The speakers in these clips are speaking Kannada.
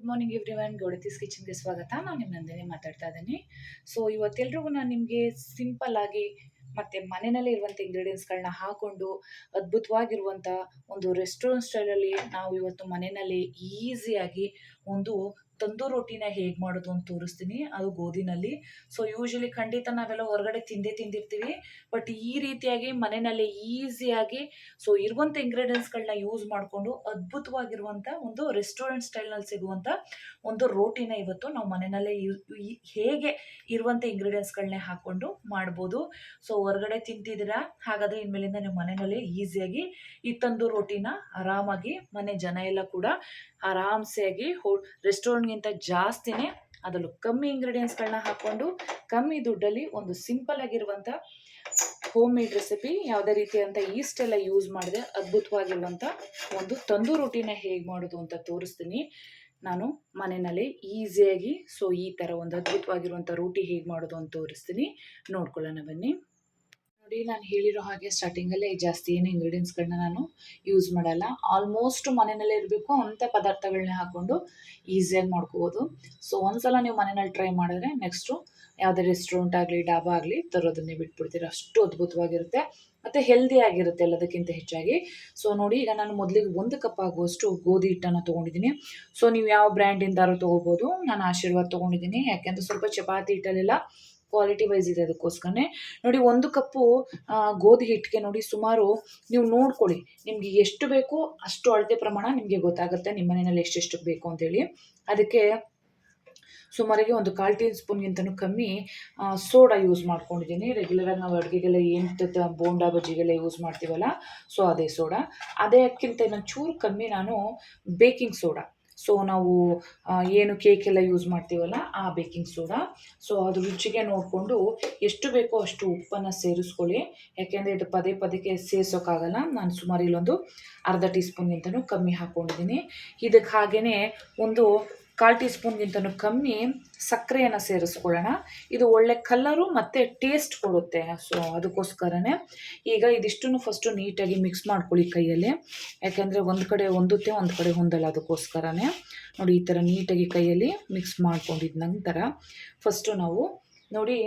ಗುಡ್ ಮಾರ್ನಿಂಗ್ ಎವ್ರಿ ಒನ್ ಗೋಡತೀಸ್ ಕಿಚನ್ಗೆ ಸ್ವಾಗತ. ನಾನು ನಿಮ್ಮ ನಂದಿನಿ ಮಾತಾಡ್ತಾ ಇದ್ದೀನಿ. ಸೊ ಇವತ್ತೆಲ್ರಿಗೂ ನಾನು ನಿಮಗೆ ಸಿಂಪಲ್ ಆಗಿ ಮತ್ತು ಮನೆಯಲ್ಲೇ ಇರುವಂಥ ಇಂಗ್ರೀಡಿಯೆಂಟ್ಸ್ಗಳನ್ನ ಹಾಕೊಂಡು ಅದ್ಭುತವಾಗಿರುವಂಥ ಒಂದು ರೆಸ್ಟೋರೆಂಟ್ ಸ್ಟೈಲಲ್ಲಿ ನಾವು ಇವತ್ತು ಮನೆಯಲ್ಲಿ ಈಸಿಯಾಗಿ ಒಂದು ತಂದೂರ್ ರೊಟ್ಟಿನ ಹೇಗೆ ಮಾಡೋದು ಅಂತ ತೋರಿಸ್ತೀನಿ. ಅದು ಗೋಧಿನಲ್ಲಿ. ಸೊ ಯೂಶಲಿ ಖಂಡಿತ ನಾವೆಲ್ಲ ಹೊರಗಡೆ ತಿಂದೇ ತಿಂದಿರ್ತೀವಿ. ಬಟ್ ಈ ರೀತಿಯಾಗಿ ಮನೆಯಲ್ಲಿ ಈಸಿಯಾಗಿ ಸೊ ಇರುವಂಥ ಇಂಗ್ರೀಡಿಯೆಂಟ್ಸ್ಗಳನ್ನ ಯೂಸ್ ಮಾಡಿಕೊಂಡು ಅದ್ಭುತವಾಗಿರುವಂಥ ಒಂದು ರೆಸ್ಟೋರೆಂಟ್ ಸ್ಟೈಲ್ನಲ್ಲಿ ಸಿಗುವಂಥ ಒಂದು ರೋಟಿನ ಇವತ್ತು ನಾವು ಮನೆಯಲ್ಲೇ ಹೇಗೆ ಇರುವಂಥ ಇಂಗ್ರೀಡಿಯೆಂಟ್ಸ್ಗಳನ್ನೇ ಹಾಕ್ಕೊಂಡು ಮಾಡ್ಬೋದು. ಸೊ ಹೊರಗಡೆ ತಿಂತಿದ್ದೀರಾ? ಹಾಗಾದರೆ ಇನ್ಮೇಲಿಂದ ನೀವು ಮನೆಯಲ್ಲೇ ಈಸಿಯಾಗಿ ಈ ತಂದು ರೋಟಿನ ಆರಾಮಾಗಿ ಮನೆ ಜನ ಎಲ್ಲ ಕೂಡ ಆರಾಮ್ಸೆಯಾಗಿ ಹೋ ರೆಸ್ಟೋರೆಂಟ್ಗಿಂತ ಜಾಸ್ತಿನೇ ಅದರಲ್ಲೂ ಕಮ್ಮಿ ಇಂಗ್ರೀಡಿಯೆಂಟ್ಸ್ಗಳನ್ನ ಹಾಕ್ಕೊಂಡು ಕಮ್ಮಿ ದುಡ್ಡಲ್ಲಿ ಒಂದು ಸಿಂಪಲ್ ಆಗಿರುವಂಥ ಹೋಮ್ ಮೇಡ್ ರೆಸಿಪಿ ಯಾವುದೇ ರೀತಿಯಾದಂಥ ಈಸ್ಟ್ ಎಲ್ಲ ಯೂಸ್ ಮಾಡಿದೆ ಅದ್ಭುತವಾಗಿರುವಂಥ ಒಂದು ತಂದೂರ್ ರೊಟ್ಟಿನ ಹೇಗೆ ಮಾಡೋದು ಅಂತ ತೋರಿಸ್ತೀನಿ. ನಾನು ಮನೆಯಲ್ಲಿ ಈಸಿಯಾಗಿ ಸೊ ಈ ಥರ ಒಂದು ಅದ್ಭುತವಾಗಿರುವಂಥ ರೋಟಿ ಹೇಗೆ ಮಾಡೋದು ಅಂತ ತೋರಿಸ್ತೀನಿ. ನೋಡ್ಕೊಳ್ಳೋಣ ಬನ್ನಿ. ನೋಡಿ, ನಾನು ಹೇಳಿರೋ ಹಾಗೆ ಸ್ಟಾರ್ಟಿಂಗಲ್ಲೇ ಜಾಸ್ತಿ ಏನು ಇಂಗ್ರೀಡಿಯೆಂಟ್ಸ್ಗಳನ್ನ ನಾನು ಯೂಸ್ ಮಾಡಲ್ಲ. ಆಲ್ಮೋಸ್ಟ್ ಮನೆಯಲ್ಲೇ ಇರಬೇಕು ಅಂಥ ಪದಾರ್ಥಗಳನ್ನ ಹಾಕ್ಕೊಂಡು ಈಸಿಯಾಗಿ ಮಾಡ್ಕೋಬೋದು. ಸೊ ಒಂದ್ಸಲ ನೀವು ಮನೆಯಲ್ಲಿ ಟ್ರೈ ಮಾಡಿದ್ರೆ ನೆಕ್ಸ್ಟು ಯಾವುದೇ ರೆಸ್ಟೋರೆಂಟ್ ಆಗಲಿ, ಡಾಬಾ ಆಗಲಿ ತರೋದನ್ನೇ ಬಿಟ್ಬಿಡ್ತೀರ. ಅಷ್ಟು ಅದ್ಭುತವಾಗಿರುತ್ತೆ. ಮತ್ತು ಹೆಲ್ದಿ ಆಗಿರುತ್ತೆ ಎಲ್ಲದಕ್ಕಿಂತ ಹೆಚ್ಚಾಗಿ. ಸೊ ನೋಡಿ, ಈಗ ನಾನು ಮೊದಲಿಗೆ ಒಂದು ಕಪ್ ಆಗುವಷ್ಟು ಗೋಧಿ ಹಿಟ್ಟನ್ನು ತೊಗೊಂಡಿದ್ದೀನಿ. ಸೊ ನೀವು ಯಾವ ಬ್ರ್ಯಾಂಡಿಂದಾರು ತೊಗೋಬೋದು. ನಾನು ಆಶೀರ್ವಾದ ತೊಗೊಂಡಿದ್ದೀನಿ. ಯಾಕೆಂದರೆ ಸ್ವಲ್ಪ ಚಪಾತಿ ಹಿಟ್ಟಲ್ಲೆಲ್ಲ ಕ್ವಾಲಿಟಿ ವೈಸ್ ಇದೆ ಅದಕ್ಕೋಸ್ಕರನೇ. ನೋಡಿ, ಒಂದು ಕಪ್ಪು ಗೋಧಿ ಹಿಟ್ಟಿಗೆ ನೋಡಿ ಸುಮಾರು ನೀವು ನೋಡ್ಕೊಳ್ಳಿ. ನಿಮಗೆ ಎಷ್ಟು ಬೇಕೋ ಅಷ್ಟು ಅಳತೆ ಪ್ರಮಾಣ ನಿಮಗೆ ಗೊತ್ತಾಗುತ್ತೆ ನಿಮ್ಮ ಮನೆಯಲ್ಲಿ ಎಷ್ಟೆಷ್ಟು ಬೇಕು ಅಂತೇಳಿ ಅದಕ್ಕೆ ಸುಮಾರಿಗೆ ಒಂದು ಕಾಲು ಟೀ ಸ್ಪೂನ್ಗಿಂತನೂ ಕಮ್ಮಿ ಸೋಡಾ ಯೂಸ್ ಮಾಡ್ಕೊಂಡಿದ್ದೀನಿ. ರೆಗ್ಯುಲರಾಗಿ ನಾವು ಅಡುಗೆಗೆಲ್ಲ ಏನು ಬೋಂಡಾ, ಬಜ್ಜಿಗೆಲ್ಲ ಯೂಸ್ ಮಾಡ್ತೀವಲ್ಲ ಸೊ ಅದೇ ಸೋಡಾ. ಅದಕ್ಕಿಂತ ಇನ್ನೊಂದು ಚೂರು ಕಮ್ಮಿ ನಾನು ಬೇಕಿಂಗ್ ಸೋಡಾ. ಸೊ ನಾವು ಏನು ಕೇಕ್ ಎಲ್ಲ ಯೂಸ್ ಮಾಡ್ತೀವಲ್ಲ, ಆ ಬೇಕಿಂಗ್ ಸೋಡಾ ಸೊ ಅದು ರುಚಿಗೆ ನೋಡಿಕೊಂಡು ಎಷ್ಟು ಬೇಕೋ ಅಷ್ಟು ಉಪ್ಪನ್ನು ಸೇರಿಸ್ಕೊಳ್ಳಿ. ಯಾಕೆಂದರೆ ಇದು ಪದೇ ಪದಕ್ಕೆ ಸೇರಿಸೋಕ್ಕಾಗಲ್ಲ. ನಾನು ಸುಮಾರು ಇಲ್ಲೊಂದು ಅರ್ಧ ಟೀ ಸ್ಪೂನ್ಗಿಂತನೂ ಕಮ್ಮಿ ಹಾಕ್ಕೊಂಡಿದ್ದೀನಿ ಇದಕ್ಕೆ ಹಾಗೆಯೇ ಒಂದು ಕಾಲು ಟೀ ಸ್ಪೂನ್ಗಿಂತನೂ ಕಮ್ಮಿ ಸಕ್ಕರೆಯನ್ನು ಸೇರಿಸ್ಕೊಳ್ಳೋಣ. ಇದು ಒಳ್ಳೆ ಕಲ್ಲರು ಮತ್ತು ಟೇಸ್ಟ್ ಕೊಡುತ್ತೆ. ಸೊ ಅದಕ್ಕೋಸ್ಕರನೇ ಈಗ ಇದಿಷ್ಟನ್ನು ಫಸ್ಟು ನೀಟಾಗಿ ಮಿಕ್ಸ್ ಮಾಡ್ಕೊಳ್ಳಿ ಕೈಯಲ್ಲಿ. ಯಾಕೆಂದರೆ ಒಂದು ಕಡೆ ಹೊಂದುತ್ತೆ ಒಂದು ಕಡೆ ಹೊಂದಲ್ಲ ಅದಕ್ಕೋಸ್ಕರನೇ ನೋಡಿ, ಈ ಥರ ನೀಟಾಗಿ ಕೈಯಲ್ಲಿ ಮಿಕ್ಸ್ ಮಾಡ್ಕೊಂಡಿದ್ದ ನಂತರ ಫಸ್ಟು ನಾವು ನೋಡಿ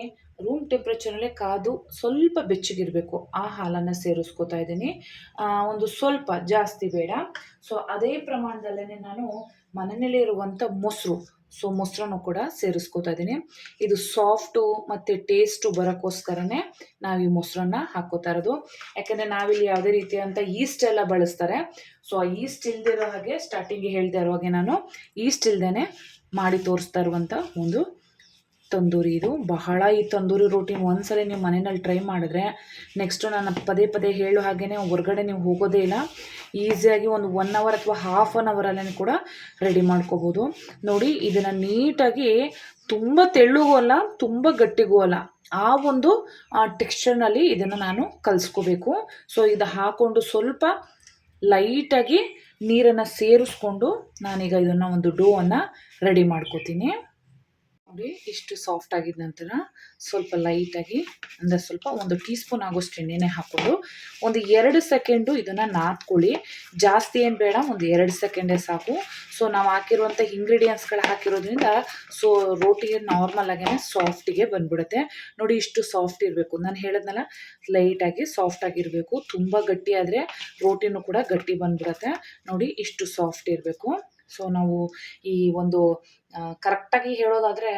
ರೂಮ್ ಟೆಂಪ್ರೇಚರಲ್ಲೇ ಕಾದು ಸ್ವಲ್ಪ ಬೆಚ್ಚಗಿರಬೇಕು. ಆ ಹಾಲನ್ನು ಸೇರಿಸ್ಕೊತಾ ಇದ್ದೀನಿ. ಒಂದು ಸ್ವಲ್ಪ ಜಾಸ್ತಿ ಬೇಡ. ಸೊ ಅದೇ ಪ್ರಮಾಣದಲ್ಲೇ ನಾನು ಮನೆಯಲ್ಲೇ ಇರುವಂಥ ಮೊಸರು. ಸೊ ಮೊಸರನ್ನು ಕೂಡ ಸೇರಿಸ್ಕೋತಾ ಇದ್ದೀನಿ. ಇದು ಸಾಫ್ಟು ಮತ್ತು ಟೇಸ್ಟು ಬರೋಕ್ಕೋಸ್ಕರನೇ ನಾವು ಈ ಮೊಸರನ್ನ ಹಾಕ್ಕೋತಾ ಇರೋದು. ಯಾಕೆಂದರೆ ನಾವಿಲ್ಲಿ ಯಾವುದೇ ರೀತಿಯಾದಂಥ ಈಸ್ಟ್ ಎಲ್ಲ ಬಳಸ್ತಾರೆ. ಸೊ ಆ ಈಸ್ಟ್ ಇಲ್ದಿರೋ ಹಾಗೆ ಸ್ಟಾರ್ಟಿಂಗ್ ಹೇಳ್ತಾ ಇರೋ ಹಾಗೆ ನಾನು ಈಸ್ಟ್ ಇಲ್ದೇ ಮಾಡಿ ತೋರಿಸ್ತಾ ಇರುವಂಥ ಒಂದು ತಂದೂರಿ ಇದು. ಬಹಳ ಈ ತಂದೂರಿ ರೋಟಿನ ಒಂದ್ಸಲ ನೀವು ಮನೆಯಲ್ಲಿ ಟ್ರೈ ಮಾಡಿದ್ರೆ ನೆಕ್ಸ್ಟು ನಾನು ಪದೇ ಪದೇ ಹೇಳೋ ಹಾಗೆಯೇ ಹೊರಗಡೆ ನೀವು ಹೋಗೋದೇ ಇಲ್ಲ. ಈಸಿಯಾಗಿ ಒಂದು ಒನ್ ಅವರ್ ಅಥವಾ ಹಾಫ್ ಆನ್ ಅವರಲ್ಲೇ ಕೂಡ ರೆಡಿ ಮಾಡ್ಕೋಬೋದು. ನೋಡಿ, ಇದನ್ನು ನೀಟಾಗಿ ತುಂಬ ತೆಳ್ಳಗೂ ಅಲ್ಲ, ತುಂಬ ಗಟ್ಟಿಗೂ ಅಲ್ಲ. ಆ ಒಂದು ಟೆಕ್ಸ್ಚರ್ನಲ್ಲಿ ಇದನ್ನು ನಾನು ಕಲಿಸ್ಕೋಬೇಕು. ಸೊ ಇದು ಹಾಕ್ಕೊಂಡು ಸ್ವಲ್ಪ ಲೈಟಾಗಿ ನೀರನ್ನು ಸೇರಿಸ್ಕೊಂಡು ನಾನೀಗ ಇದನ್ನು ಒಂದು ಡೋವನ್ನು ರೆಡಿ ಮಾಡ್ಕೋತೀನಿ. ನೋಡಿ ಇಷ್ಟು ಸಾಫ್ಟ್ ಆಗಿದ ನಂತರ ಸ್ವಲ್ಪ ಲೈಟಾಗಿ ಅಂದರೆ ಸ್ವಲ್ಪ ಒಂದು ಟೀ ಸ್ಪೂನ್ ಆಗೋಷ್ಟು ಎಣ್ಣೆನೇ ಹಾಕ್ಕೊಂಡು ಒಂದು ಎರಡು ಸೆಕೆಂಡು ಇದನ್ನು ನಾದ್ಕೊಳ್ಳಿ. ಜಾಸ್ತಿ ಏನು ಬೇಡ, ಒಂದು ಎರಡು ಸೆಕೆಂಡೇ ಸಾಕು. ಸೊ ನಾವು ಹಾಕಿರುವಂಥ ಇಂಗ್ರೀಡಿಯೆಂಟ್ಸ್ಗಳು ಹಾಕಿರೋದ್ರಿಂದ ಸೊ ನಾರ್ಮಲ್ ಆಗೇ ಸಾಫ್ಟಿಗೆ ಬಂದ್ಬಿಡುತ್ತೆ. ನೋಡಿ ಇಷ್ಟು ಸಾಫ್ಟ್ ಇರಬೇಕು. ನಾನು ಹೇಳಿದ್ನಲ್ಲ ಲೈಟಾಗಿ ಸಾಫ್ಟ್ ಆಗಿರಬೇಕು. ತುಂಬ ಗಟ್ಟಿ ಆದರೆ ರೋಟಿನೂ ಕೂಡ ಗಟ್ಟಿ ಬಂದ್ಬಿಡುತ್ತೆ. ನೋಡಿ ಇಷ್ಟು ಸಾಫ್ಟ್ ಇರಬೇಕು. ಸೊ ನಾವು ಈ ಒಂದು ಕರೆಕ್ಟಾಗಿ ಹೇಳೋದಾದರೆ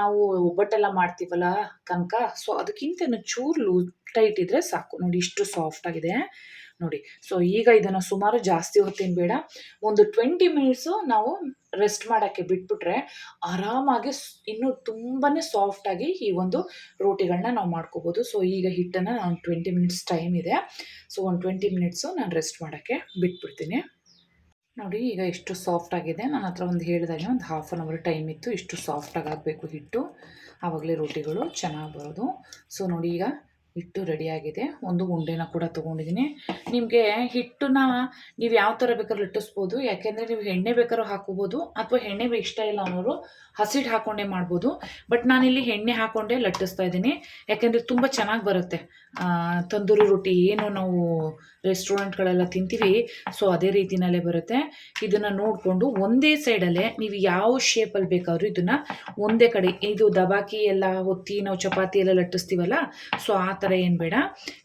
ನಾವು ಒಬ್ಬಟ್ಟೆಲ್ಲ ಮಾಡ್ತೀವಲ್ಲ ಕನಕ ಸೊ ಅದಕ್ಕಿಂತ ಚೂರು ಲೂಸ್ ಟೈಟ್ ಇದ್ದರೆ ಸಾಕು. ನೋಡಿ ಇಷ್ಟು ಸಾಫ್ಟ್ ಆಗಿದೆ. ನೋಡಿ ಸೊ ಈಗ ಇದನ್ನು ಸುಮಾರು ಜಾಸ್ತಿ ಹೊತ್ತೇನು ಬೇಡ. ಒಂದು ಟ್ವೆಂಟಿ ಮಿನಿಟ್ಸು ನಾವು ರೆಸ್ಟ್ ಮಾಡೋಕ್ಕೆ ಬಿಟ್ಬಿಟ್ರೆ ಆರಾಮಾಗಿ ಇನ್ನೂ ತುಂಬಾ ಸಾಫ್ಟಾಗಿ ಈ ಒಂದು ರೋಟಿಗಳನ್ನ ನಾವು ಮಾಡ್ಕೋಬೋದು. ಸೊ ಈಗ ಹಿಟ್ಟನ್ನು ನಾನು ಟ್ವೆಂಟಿ ಮಿನಿಟ್ಸ್ ಟೈಮ್ ಇದೆ. ಸೊ ಒಂದು ಟ್ವೆಂಟಿ ಮಿನಿಟ್ಸು ನಾನು ರೆಸ್ಟ್ ಮಾಡೋಕ್ಕೆ ಬಿಟ್ಬಿಡ್ತೀನಿ. ನೋಡಿ, ಈಗ ಎಷ್ಟು ಸಾಫ್ಟ್ ಆಗಿದೆ. ನನ್ನ ಹತ್ರ ಒಂದು ಹೇಳಿದಾಗೆ ಒಂದು ಹಾಫ್ ಆನ್ ಅವರ್ ಟೈಮ್ ಇತ್ತು. ಇಷ್ಟು ಸಾಫ್ಟಾಗಿ ಆಗಬೇಕು ಹಿಟ್ಟು. ಆವಾಗಲೇ ರೋಟಿಗಳು ಚೆನ್ನಾಗಿ ಬರೋದು. ಸೊ ನೋಡಿ, ಈಗ ಹಿಟ್ಟು ರೆಡಿಯಾಗಿದೆ ಒಂದು ಉಂಡೆನ ಕೂಡ ತೊಗೊಂಡಿದ್ದೀನಿ. ನಿಮಗೆ ಹಿಟ್ಟನ್ನ ನೀವು ಯಾವ ಥರ ಬೇಕಾದ್ರೂ ಲಟ್ಟಿಸ್ಬೋದು ಯಾಕೆಂದರೆ ನೀವು ಎಣ್ಣೆ ಬೇಕಾದ್ರೂ ಹಾಕೋಬೋದು ಅಥವಾ ಎಣ್ಣೆ ಇಷ್ಟ ಇಲ್ಲ ಅನ್ನೋರು ಹಸಿಟ್ಟು ಹಾಕ್ಕೊಂಡೇ ಮಾಡ್ಬೋದು. ಬಟ್ ನಾನಿಲ್ಲಿ ಎಣ್ಣೆ ಹಾಕ್ಕೊಂಡೇ ಲಟ್ಟಿಸ್ತಾ ಇದ್ದೀನಿ. ಯಾಕೆಂದರೆ ತುಂಬ ಚೆನ್ನಾಗಿ ಬರುತ್ತೆ. ತಂದೂರಿ ರೊಟ್ಟಿ ಏನು ನಾವು ರೆಸ್ಟೋರೆಂಟ್ಗಳೆಲ್ಲ ತಿಂತೀವಿ ಸೊ ಅದೇ ರೀತಿನಲ್ಲೇ ಬರುತ್ತೆ. ಇದನ್ನು ನೋಡಿಕೊಂಡು ಒಂದೇ ಸೈಡಲ್ಲೇ ನೀವು ಯಾವ ಶೇಪಲ್ಲಿ ಬೇಕಾದರೂ ಇದನ್ನು ಒಂದೇ ಕಡೆ, ಇದು ದಬಾಕಿ ಎಲ್ಲ ಹೊತ್ತಿ ನಾವು ಚಪಾತಿ ಎಲ್ಲ ಲಟ್ಟಿಸ್ತೀವಲ್ಲ ಸೊ ಆ ಥರ ಏನು ಬೇಡ.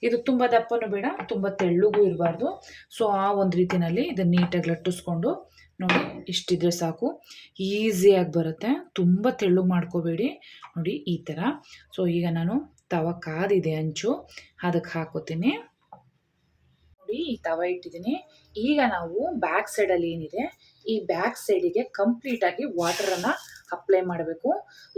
ಇದು ತುಂಬ ದಪ್ಪನೂ ಬೇಡ, ತುಂಬ ತೆಳ್ಳಗೂ ಇರಬಾರ್ದು. ಸೊ ಆ ಒಂದು ರೀತಿಯಲ್ಲಿ ಇದನ್ನು ನೀಟಾಗಿ ಲಟ್ಟಿಸ್ಕೊಂಡು ನೋಡಿ, ಇಷ್ಟಿದ್ರೆ ಸಾಕು. ಈಸಿಯಾಗಿ ಬರುತ್ತೆ. ತುಂಬ ತೆಳ್ಳಗೆ ಮಾಡ್ಕೋಬೇಡಿ. ನೋಡಿ, ಈ ಥರ. ಸೊ ಈಗ ನಾನು ತವ ಕಾದಿದೆ ಅಂಚು ಅದಕ್ಕೆ ಹಾಕೋತೀನಿ. ನೋಡಿ, ಈ ತವ ಇಟ್ಟಿದ್ದೀನಿ. ಈಗ ನಾವು ಬ್ಯಾಕ್ ಸೈಡಲ್ಲಿ ಏನಿದೆ, ಈ ಬ್ಯಾಕ್ ಸೈಡಿಗೆ ಕಂಪ್ಲೀಟಾಗಿ ವಾಟರನ್ನು ಅಪ್ಲೈ ಮಾಡಬೇಕು.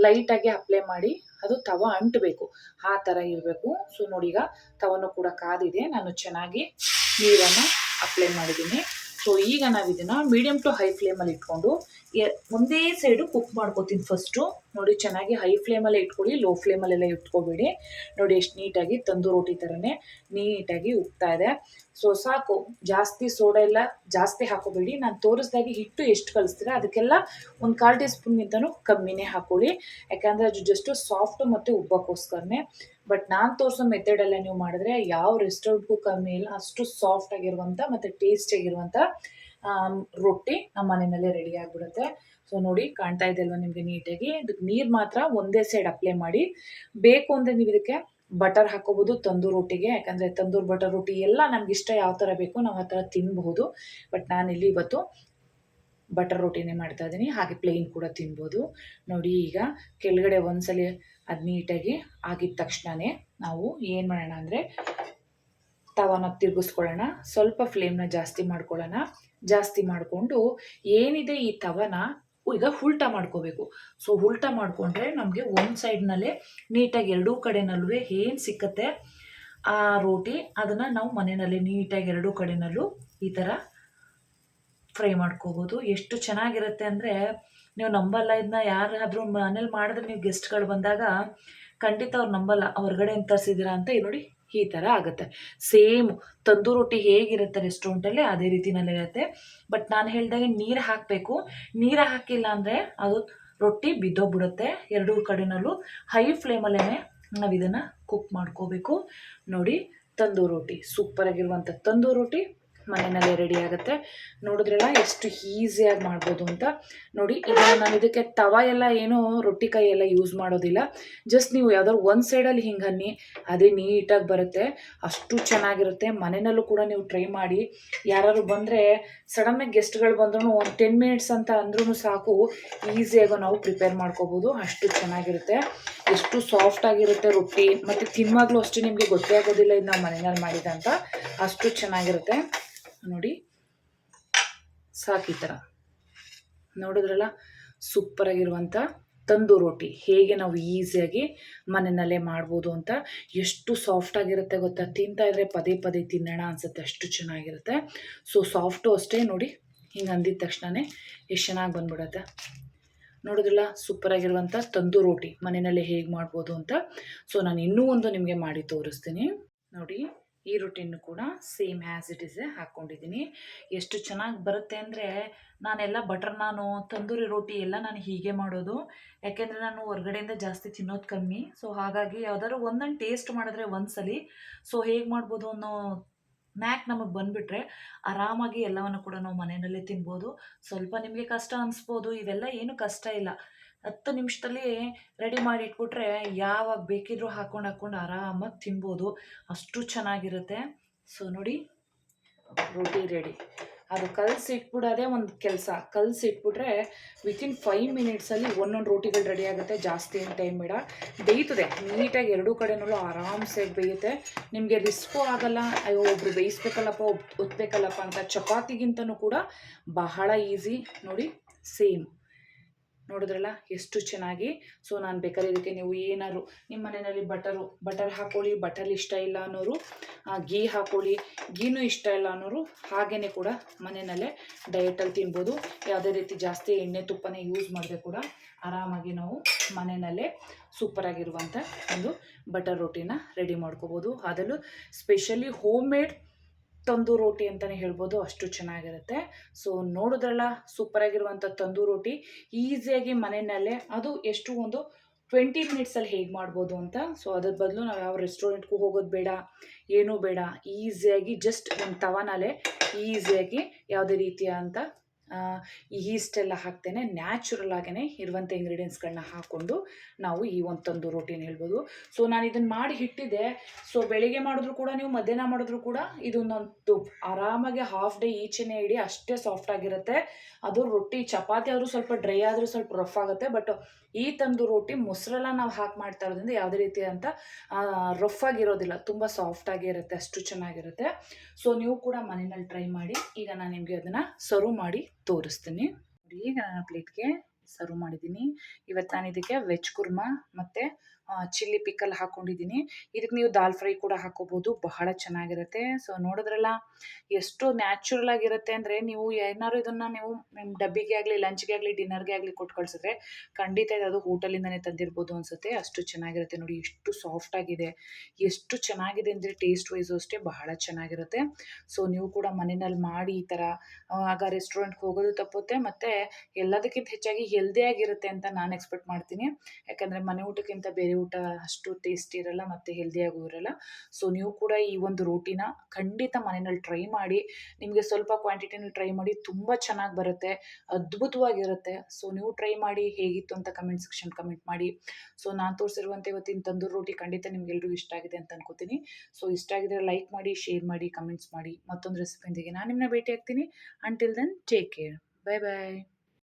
ಲೈಟಾಗಿ ಅಪ್ಲೈ ಮಾಡಿ, ಅದು ತವ ಅಂಟಬೇಕು. ಆ ಥರ ಇರಬೇಕು. ಸೊ ನೋಡಿ ಈಗ ತವನು ಕೂಡ ಕಾದಿದೆ. ನಾನು ಚೆನ್ನಾಗಿ ನೀರನ್ನು ಅಪ್ಲೈ ಮಾಡಿದ್ದೀನಿ. ಸೊ ಈಗ ನಾವು ಇದನ್ನು ಮೀಡಿಯಮ್ ಟು ಹೈ ಫ್ಲೇಮಲ್ಲಿ ಇಟ್ಕೊಂಡು ಒಂದೇ ಸೈಡು ಕುಕ್ ಮಾಡ್ಕೋತೀನಿ ಫಸ್ಟು ನೋಡಿ, ಚೆನ್ನಾಗಿ ಹೈ ಫ್ಲೇಮಲ್ಲೇ ಇಟ್ಕೊಳ್ಳಿ ಲೋ ಫ್ಲೇಮಲ್ಲೆಲ್ಲ ಇಟ್ಕೋಬೇಡಿ. ನೋಡಿ, ಎಷ್ಟು ನೀಟಾಗಿ ತಂದು ರೋಟಿ ಥರನೇ ನೀಟಾಗಿ ಉಪ್ತಾ ಇದೆ. ಸೊ ಸಾಕು. ಜಾಸ್ತಿ ಸೋಡಾ ಎಲ್ಲ ಜಾಸ್ತಿ ಹಾಕೋಬೇಡಿ. ನಾನು ತೋರಿಸ್ದಾಗೆ ಹಿಟ್ಟು ಎಷ್ಟು ಕಲಿಸ್ತೀರ, ಅದಕ್ಕೆಲ್ಲ ಒಂದು ಕಾಲು ಟೀ ಸ್ಪೂನ್ಗಿಂತನೂ ಕಮ್ಮಿನೇ ಹಾಕೊಳ್ಳಿ. ಯಾಕಂದರೆ ಅದು ಜಸ್ಟ್ ಸಾಫ್ಟ್ ಮತ್ತು ಉಬ್ಬಕ್ಕೋಸ್ಕರನೇ. ಬಟ್ ನಾನು ತೋರಿಸೋ ಮೆಥಡಲ್ಲೇ ನೀವು ಮಾಡಿದ್ರೆ ಯಾವ ರೆಸ್ಟೋರೆಂಟ್ಗೂ ಕಮ್ಮಿ ಇಲ್ಲ ಅಷ್ಟು ಸಾಫ್ಟ್ ಆಗಿರುವಂತ ಮತ್ತು ಟೇಸ್ಟ್ ಆಗಿರುವಂತ ರೊಟ್ಟಿ ನಮ್ಮ ಮನೆಯಲ್ಲೇ ರೆಡಿ ಆಗಿಬಿಡುತ್ತೆ. ಸೊ ನೋಡಿ, ಕಾಣ್ತಾ ಇದೆ ಅಲ್ವಾ ನಿಮಗೆ ನೀಟಾಗಿ? ಇದಕ್ಕೆ ನೀರು ಮಾತ್ರ ಒಂದೇ ಸೈಡ್ ಅಪ್ಲೈ ಮಾಡಿ. ಬೇಕು ಅಂದರೆ ನೀವು ಇದಕ್ಕೆ ಬಟರ್ ಹಾಕೋಬಹುದು ತಂದೂರ್ ರೊಟ್ಟಿಗೆ. ಯಾಕಂದರೆ ತಂದೂರ್ ಬಟರ್ ರೊಟ್ಟಿ ಎಲ್ಲ ನಮ್ಗೆ ಇಷ್ಟ ಯಾವ ಥರ ಬೇಕು ನಾವು ಆ ಥರ ತಿನ್ಬಹುದು. ಬಟ್ ನಾನಿಲ್ಲಿ ಇವತ್ತು ಬಟರ್ ರೊಟ್ಟಿನೇ ಮಾಡ್ತಾ ಇದ್ದೀನಿ ಹಾಗೆ ಪ್ಲೇನ್ ಕೂಡ ತಿನ್ಬೋದು. ನೋಡಿ ಈಗ ಕೆಳಗಡೆ ಒಂದ್ಸಲಿ ಅದು ನೀಟಾಗಿ ಆಗಿದ ತಕ್ಷಣವೇ ನಾವು ಏನು ಮಾಡೋಣ ಅಂದರೆ ತವನ ತಿರುಗಿಸ್ಕೊಳ್ಳೋಣ. ಸ್ವಲ್ಪ ಫ್ಲೇಮ್ನ ಜಾಸ್ತಿ ಮಾಡ್ಕೊಳ್ಳೋಣ. ಜಾಸ್ತಿ ಮಾಡಿಕೊಂಡು ಏನಿದೆ ಈ ತವನ ಈಗ ಉಲ್ಟಾ ಮಾಡ್ಕೋಬೇಕು. ಸೊ ಉಲ್ಟಾ ಮಾಡಿಕೊಂಡ್ರೆ ನಮಗೆ ಒಂದು ಸೈಡ್ನಲ್ಲೇ ನೀಟಾಗಿ ಎರಡೂ ಕಡೆನಲ್ಲೂ ಏನು ಸಿಕ್ಕತ್ತೆ ಆ ರೋಟಿ, ಅದನ್ನು ನಾವು ಮನೆಯಲ್ಲಿ ನೀಟಾಗಿ ಎರಡೂ ಕಡೆನಲ್ಲೂ ಈ ಥರ ಫ್ರೈ ಮಾಡ್ಕೋಬೋದು. ಎಷ್ಟು ಚೆನ್ನಾಗಿರುತ್ತೆ ಅಂದರೆ ನೀವು ನಂಬಲ್ಲ ಇದನ್ನ ಯಾರಾದರೂ ಮನೇಲಿ ಮಾಡಿದ್ರೆ ನೀವು ಗೆಸ್ಟ್ಗಳು ಬಂದಾಗ ಖಂಡಿತ ಅವ್ರು ನಂಬಲ್ಲ. ಹೊರ್ಗಡೆಯಿಂದ ತರಿಸಿದ್ದೀರಾ ಅಂತ ನೋಡಿ ಈ ಥರ ಆಗುತ್ತೆ. ಸೇಮ್ ತಂದೂರು ರೊಟ್ಟಿ ಹೇಗಿರುತ್ತೆ ರೆಸ್ಟೋರೆಂಟಲ್ಲಿ ಅದೇ ರೀತಿನಲ್ಲಿ ಇರುತ್ತೆ. ಬಟ್ ನಾನು ಹೇಳಿದಾಗೆ ನೀರು ಹಾಕಬೇಕು. ನೀರು ಹಾಕಿಲ್ಲ ಅಂದರೆ ಅದು ರೊಟ್ಟಿ ಬಿದ್ದೋಗ್ಬಿಡುತ್ತೆ ಎರಡೂ ಕಡೆನಲ್ಲೂ. ಹೈ ಫ್ಲೇಮಲ್ಲೇ ನಾವು ಇದನ್ನು ಕುಕ್ ಮಾಡ್ಕೋಬೇಕು. ನೋಡಿ ತಂದೂರು ರೊಟ್ಟಿ. ಸೂಪರಾಗಿರುವಂಥ ತಂದೂರು ರೊಟ್ಟಿ. ಮನೆಯಲ್ಲೇ ರೆಡಿ ಆಗುತ್ತೆ. ನೋಡಿದ್ರಲ್ಲ ಎಷ್ಟು ಈಸಿಯಾಗಿ ಮಾಡ್ಬೋದು ಅಂತ. ನೋಡಿ, ಈಗ ನಾನು ಇದಕ್ಕೆ ತವ ಎಲ್ಲ ಏನು ರೊಟ್ಟಿ ಕೈ ಎಲ್ಲ ಯೂಸ್ ಮಾಡೋದಿಲ್ಲ. ಜಸ್ಟ್ ನೀವು ಯಾವ್ದಾದ್ರು ಒಂದು ಸೈಡಲ್ಲಿ ಹಿಂಗೆ ಅನ್ನಿ ಅದೇ ನೀಟಾಗಿ ಬರುತ್ತೆ. ಅಷ್ಟು ಚೆನ್ನಾಗಿರುತ್ತೆ. ಮನೆಯಲ್ಲೂ ಕೂಡ ನೀವು ಟ್ರೈ ಮಾಡಿ. ಯಾರು ಬಂದರೆ ಸಡನ್ನಾಗಿ ಗೆಸ್ಟ್ಗಳು ಬಂದ್ರೂ ಒಂದು ಟೆನ್ ಮಿನಿಟ್ಸ್ ಅಂತ ಅಂದ್ರೂ ಸಾಕು. ಈಸಿಯಾಗಿ ನಾವು ಪ್ರಿಪೇರ್ ಮಾಡ್ಕೋಬೋದು. ಅಷ್ಟು ಚೆನ್ನಾಗಿರುತ್ತೆ. ಎಷ್ಟು ಸಾಫ್ಟ್ ಆಗಿರುತ್ತೆ ರೊಟ್ಟಿ. ಮತ್ತು ತಿನ್ನುವಾಗಲೂ ಅಷ್ಟೇ ನಿಮಗೆ ಗೊತ್ತೇ ಆಗೋದಿಲ್ಲ ಇದು ನಾವು ಮನೆಯಲ್ಲಿ ಮಾಡಿದ ಅಂತ. ಅಷ್ಟು ಚೆನ್ನಾಗಿರುತ್ತೆ. ನೋಡಿ. ಸಾಕು ಈ ಥರ ನೋಡಿದ್ರಲ್ಲ? ಸೂಪರಾಗಿರುವಂಥ ತಂದು ರೊಟ್ಟಿ ಹೇಗೆ ನಾವು ಈಸಿಯಾಗಿ ಮನೆಯಲ್ಲೇ ಮಾಡ್ಬೋದು ಅಂತ. ಎಷ್ಟು ಸಾಫ್ಟ್ ಆಗಿರುತ್ತೆ ಗೊತ್ತಾ? ತಿಂತಾ ಇದ್ರೆ ಪದೇ ಪದೇ ತಿನ್ನೋಣ ಅನ್ಸುತ್ತೆ. ಅಷ್ಟು ಚೆನ್ನಾಗಿರುತ್ತೆ. ಸೊ ಸಾಫ್ಟು ಅಷ್ಟೇ ನೋಡಿ. ಹಿಂಗೆ ಅಂದಿದ ತಕ್ಷಣವೇ ಎಷ್ಟು ಚೆನ್ನಾಗಿ ಬಂದ್ಬಿಡುತ್ತೆ. ನೋಡಿದ್ರಲ್ಲ? ಸೂಪರಾಗಿರುವಂಥ ತಂದು ರೋಟಿ. ಮನೆಯಲ್ಲೇ ಹೇಗೆ ಮಾಡ್ಬೋದು ಅಂತ. ಸೊ ನಾನು ಇನ್ನೂ ಒಂದು ನಿಮಗೆ ಮಾಡಿ ತೋರಿಸ್ತೀನಿ. ನೋಡಿ. ಈ ರೊಟ್ಟಿನೂ ಕೂಡ ಸೇಮ್ ಆ್ಯಸ್ ಇಟ್ ಇಸ್ ಹಾಕ್ಕೊಂಡಿದ್ದೀನಿ ಎಷ್ಟು ಚೆನ್ನಾಗಿ ಬರುತ್ತೆ ಅಂದರೆ ನಾನೆಲ್ಲ ಬಟರ್ ನಾನು, ತಂದೂರಿ ರೊಟ್ಟಿ ಎಲ್ಲ ನಾನು ಹೀಗೆ ಮಾಡೋದು. ಯಾಕೆಂದರೆ ನಾನು ಹೊರಗಡೆಯಿಂದ ಜಾಸ್ತಿ ತಿನ್ನೋದು ಕಮ್ಮಿ. ಸೊ ಹಾಗಾಗಿ ಯಾವ್ದಾದ್ರು ಒಂದೊಂದು ಟೇಸ್ಟ್ ಮಾಡಿದ್ರೆ ಸಲ ಸೊ ಹೇಗೆ ಮಾಡ್ಬೋದು ಅನ್ನೋ ನ್ಯಾಕ್ ನಮಗೆ ಬಂದುಬಿಟ್ರೆ ಆರಾಮಾಗಿ ಎಲ್ಲವನ್ನು ಕೂಡ ನಾವು ಮನೆಯಲ್ಲೇ ತಿನ್ಬೋದು. ಸ್ವಲ್ಪ ನಿಮಗೆ ಕಷ್ಟ ಅನಿಸ್ಬೋದು. ಇವೆಲ್ಲ ಏನು ಕಷ್ಟ ಇಲ್ಲ. ಹತ್ತು ನಿಮಿಷದಲ್ಲಿ ರೆಡಿ ಮಾಡಿ ಇಟ್ಬಿಟ್ರೆ ಯಾವಾಗ ಬೇಕಿದ್ರೂ ಹಾಕೊಂಡು ಹಾಕ್ಕೊಂಡು ಆರಾಮಾಗಿ ತಿನ್ಬೋದು. ಅಷ್ಟು ಚೆನ್ನಾಗಿರುತ್ತೆ. ಸೊ ನೋಡಿ, ರೋಟಿ ರೆಡಿ ಅದು ಕಲಸಿ ಇಟ್ಬಿಡೋದೇ ಒಂದು ಕೆಲಸ. ಕಲಸಿ ಇಟ್ಬಿಟ್ರೆ ವಿತಿನ್ ಫೈವ್ ಮಿನಿಟ್ಸಲ್ಲಿ ಒಂದೊಂದು ರೋಟಿಗಳು ರೆಡಿ ಆಗುತ್ತೆ. ಜಾಸ್ತಿ ಏನು ಟೈಮ್ ಬೇಡ. ಬೇಯ್ತದೆ. ನೀಟಾಗಿ ಎರಡೂ ಕಡೆನೂ ಆರಾಮ್ಸೆ ಬೇಯುತ್ತೆ. ನಿಮಗೆ ರಿಸ್ಕು ಆಗಲ್ಲ. ಅಯ್ಯೋ, ಒಬ್ರು ಬೇಯಿಸ್ಬೇಕಲ್ಲಪ್ಪ ಒಪ್ ಒತ್ತಬೇಕಲ್ಲಪ್ಪ ಅಂತ ಚಪಾತಿಗಿಂತನೂ ಕೂಡ ಬಹಳ ಈಸಿ ನೋಡಿ ಸೇಮ್ ನೋಡಿದ್ರಲ್ಲ? ಎಷ್ಟು ಚೆನ್ನಾಗಿ. ಸೊ, ನಾನು ಬೇಕಾದ್ರೆ ಇದಕ್ಕೆ ನೀವು ಏನಾದ್ರು ನಿಮ್ಮ ಮನೆಯಲ್ಲಿ ಬಟರು, ಬಟರ್ ಹಾಕೊಳ್ಳಿ, ಬಟರ್ ಇಷ್ಟ ಇಲ್ಲ ಅನ್ನೋರು ಗೀ ಹಾಕೊಳ್ಳಿ. ಗೀನೂ ಇಷ್ಟ ಇಲ್ಲ ಅನ್ನೋರು ಹಾಗೇ ಕೂಡ ಮನೆಯಲ್ಲೇ ಡಯಟಲ್ಲಿ ತಿನ್ಬೋದು. ಯಾವುದೇ ರೀತಿ ಜಾಸ್ತಿ ಎಣ್ಣೆ, ತುಪ್ಪನೇ ಯೂಸ್ ಮಾಡದೆ ಕೂಡ ಆರಾಮಾಗಿ ನಾವು ಮನೆಯಲ್ಲೇ ಸೂಪರಾಗಿರುವಂಥ ಒಂದು ಬಟರ್ ರೊಟ್ಟಿನ ರೆಡಿ ಮಾಡ್ಕೋಬೋದು. ಅದರಲ್ಲೂ specially home made tandoor roti ಅಂತಲೇ ಹೇಳ್ಬೋದು, ಅಷ್ಟು ಚೆನ್ನಾಗಿರುತ್ತೆ. ಸೊ ನೋಡಿದ್ರಲ್ಲ ಸೂಪರಾಗಿರುವಂಥ ತಂದೂರ್ ರೋಟಿ ಈಸಿಯಾಗಿ ಮನೆಯಲ್ಲೇ, ಅದು ಎಷ್ಟು ಒಂದು ಟ್ವೆಂಟಿ ಮಿನಿಟ್ಸಲ್ಲಿ ಹೇಗೆ ಮಾಡ್ಬೋದು ಅಂತ. ಸೊ ಅದ್ರ ಬದಲು ನಾವು ಯಾವ ರೆಸ್ಟೋರೆಂಟ್ಗೂ ಹೋಗೋದು ಬೇಡ, ಏನೂ ಬೇಡ. ಈಸಿಯಾಗಿ ಜಸ್ಟ್ ಒಂದು ತವನಲ್ಲೇ ಈಸಿಯಾಗಿ ಯಾವುದೇ ರೀತಿಯ ಅಂತ ಈಸ್ಟೆಲ್ಲ ಹಾಕ್ತೇನೆ. ನ್ಯಾಚುರಲ್ ಆಗೇ ಇರುವಂಥ ಇಂಗ್ರೀಡಿಯೆಂಟ್ಸ್ಗಳನ್ನ ಹಾಕ್ಕೊಂಡು ನಾವು ಈ ಒಂದು ತಂದು ರೋಟಿನ ಹೇಳ್ಬೋದು. ಸೊ ನಾನು ಇದನ್ನು ಮಾಡಿ ಇಟ್ಟಿದ್ದೆ ಸೊ ಬೆಳಿಗ್ಗೆ ಮಾಡಿದ್ರು ಕೂಡ ನೀವು, ಮಧ್ಯಾಹ್ನ ಮಾಡಿದ್ರು ಕೂಡ ಇದು ಒಂದು ಆರಾಮಾಗಿ ಹಾಫ್ ಡೇ ಈಚೆನೇ ಇಡಿ, ಅಷ್ಟೇ ಸಾಫ್ಟ್ ಆಗಿರುತ್ತೆ. ಅದು ರೊಟ್ಟಿ, ಚಪಾತಿ ಆದರೂ ಸ್ವಲ್ಪ ಡ್ರೈ ಆದರೂ ಸ್ವಲ್ಪ ರಫ್ ಆಗುತ್ತೆ ಬಟ್ ಈ ತಂದು ರೋಟಿ ಮೊಸರೆಲ್ಲ ನಾವು ಹಾಕಿ ಮಾಡ್ತಾ ಇರೋದ್ರಿಂದ ಯಾವುದೇ ರೀತಿಯಾದಂಥ ರಫ್ ಆಗಿರೋದಿಲ್ಲ. ತುಂಬ ಸಾಫ್ಟ್ ಆಗಿ ಇರುತ್ತೆ, ಅಷ್ಟು ಚೆನ್ನಾಗಿರುತ್ತೆ. ಸೊ ನೀವು ಕೂಡ ಮನೆಯಲ್ಲಿ ಟ್ರೈ ಮಾಡಿ, ಈಗ ನಾನು ನಿಮಗೆ ಅದನ್ನು ಸರ್ವ್ ಮಾಡಿ ತೋರಿಸ್ತೀನಿ. ಈಗ ನಾನು ಪ್ಲೇಟ್ಗೆ ಸರ್ವ್ ಮಾಡಿದ್ದೀನಿ. ಇವತ್ತು ನಾನು ಇದಕ್ಕೆ ವೆಜ್ ಕುರ್ಮಾ ಮತ್ತು ಚಿಲ್ಲಿ ಪಿಕಲ್ ಹಾಕ್ಕೊಂಡಿದ್ದೀನಿ ಇದಕ್ಕೆ ನೀವು ದಾಲ್ ಫ್ರೈ ಕೂಡ ಹಾಕೋಬಹುದು ಬಹಳ ಚೆನ್ನಾಗಿರುತ್ತೆ. ಸೊ ನೋಡಿದ್ರಲ್ಲ, ಎಷ್ಟು ನ್ಯಾಚುರಲ್ ಆಗಿರುತ್ತೆ ಅಂದರೆ ನೀವು ಏನಾದ್ರು ಇದನ್ನು ನೀವು ನಿಮ್ಮ ಡಬ್ಬಿಗೆ ಆಗಲಿ, ಲಂಚ್ಗೆ ಆಗಲಿ, ಡಿನ್ನರ್ಗೆ ಆಗಲಿ ಕೊಟ್ಟು ಕಳಿಸಿದ್ರೆ ಖಂಡಿತ ಇದು ಅದು ಹೋಟೆಲಿಂದನೇ ತಂದಿರ್ಬೋದು ಅನಿಸುತ್ತೆ. ಅಷ್ಟು ಚೆನ್ನಾಗಿರುತ್ತೆ ನೋಡಿ. ಎಷ್ಟು ಸಾಫ್ಟ್ ಆಗಿದೆ. ಎಷ್ಟು ಚೆನ್ನಾಗಿದೆ ಅಂದರೆ ಟೇಸ್ಟ್ ವೈಸು ಅಷ್ಟೇ ಬಹಳ ಚೆನ್ನಾಗಿರುತ್ತೆ. ಸೊ ನೀವು ಕೂಡ ಮನೆಯಲ್ಲಿ ಮಾಡಿ ಈ ಥರ ಆಗ ರೆಸ್ಟೋರೆಂಟ್ಗೆ ಹೋಗೋದು ತಪ್ಪುತ್ತೆ. ಮತ್ತು ಎಲ್ಲದಕ್ಕಿಂತ ಹೆಚ್ಚಾಗಿ ಹೆಲ್ದಿ ಆಗಿರುತ್ತೆ ಅಂತ ನಾನು ಎಕ್ಸ್ಪೆಕ್ಟ್ ಮಾಡ್ತೀನಿ. ಯಾಕಂದರೆ ಮನೆ ಊಟಕ್ಕಿಂತ ಬೇರೆ ಊಟ ಅಷ್ಟು ಟೇಸ್ಟಿ ಇರಲ್ಲ ಮತ್ತು ಹೆಲ್ದಿಯಾಗೂ ಇರಲ್ಲ. ಸೊ ನೀವು ಕೂಡ ಈ ಒಂದು ರೋಟಿನ ಖಂಡಿತ ಮನೆಯಲ್ಲಿ ಟ್ರೈ ಮಾಡಿ, ನಿಮಗೆ ಸ್ವಲ್ಪ ಕ್ವಾಂಟಿಟಿನಲ್ಲಿ ಟ್ರೈ ಮಾಡಿ ತುಂಬ ಚೆನ್ನಾಗಿ ಬರುತ್ತೆ, ಅದ್ಭುತವಾಗಿರುತ್ತೆ. ಸೊ ನೀವು ಟ್ರೈ ಮಾಡಿ ಹೇಗಿತ್ತು ಅಂತ ಕಮೆಂಟ್ ಸೆಕ್ಷನ್ ಕಮೆಂಟ್ ಮಾಡಿ. ಸೊ ನಾನು ತೋರಿಸಿರುವಂತೆ ಇವತ್ತಿನ ತಂದೂರು ರೋಟಿ ಖಂಡಿತ ನಿಮಗೆಲ್ಲರೂ ಇಷ್ಟ ಆಗಿದೆ ಅಂತ ಅನ್ಕೋತೀನಿ. ಸೊ ಇಷ್ಟ ಆಗಿದ್ರೆ ಲೈಕ್ ಮಾಡಿ ಶೇರ್ ಮಾಡಿ ಕಮೆಂಟ್ಸ್ ಮಾಡಿ. ಮತ್ತೊಂದು ರೆಸಿಪಿಯೊಂದಿಗೆ ನಾನು ನಿಮ್ಮನ್ನ ಭೇಟಿ ಆಗ್ತೀನಿ until then take care bye bye